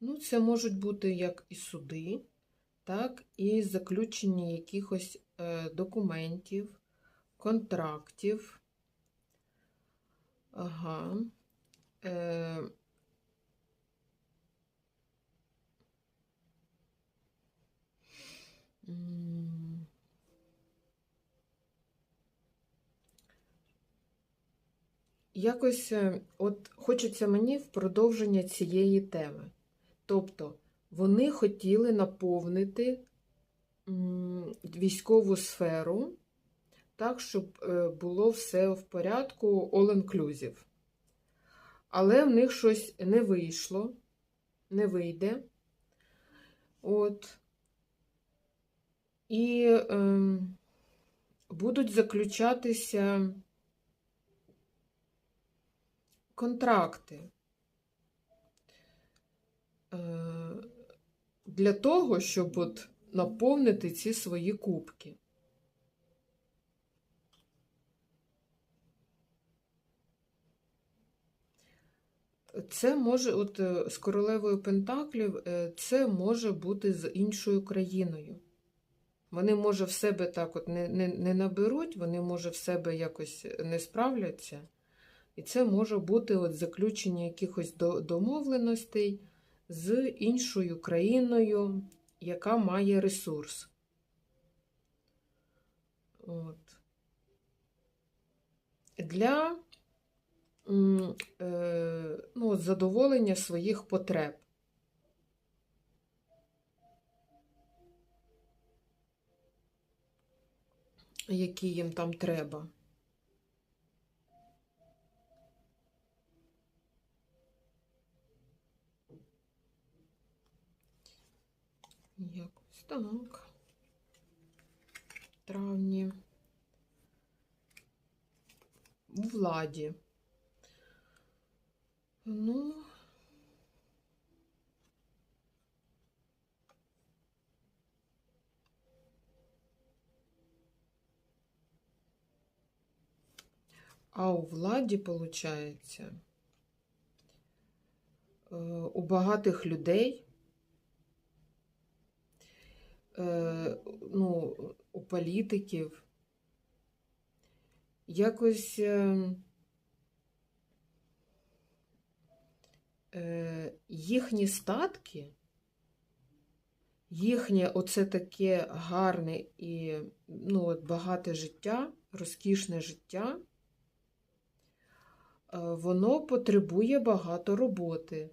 Ну, це можуть бути як і суди, так і заключення якихось е, документів, контрактів. Ага. Е, Якось е, от хочеться мені в продовження цієї теми. Тобто вони хотіли наповнити військову сферу так, щоб е, було все в порядку all-inclusive. Але в них щось не вийшло, не вийде. От. І е, будуть заключатися контракти для того, щоб от наповнити ці свої кубки. Це може, от е, з королевою Пентаклів, е, це може бути з іншою країною. Вони, може, в себе так от не, не, не наберуть, вони, може, в себе якось не справляться. І це може бути от заключення якихось домовленостей з іншою країною, яка має ресурс. От. Для е, ну, задоволення своїх потреб. Які їм там треба. Якось так. Травні. У владі. Ну. А у владі, виходить, у багатих людей, е, ну, у політиків якось е, е, їхні статки, їхнє оце таке гарне і ну, от багате життя, розкішне життя, е, воно потребує багато роботи.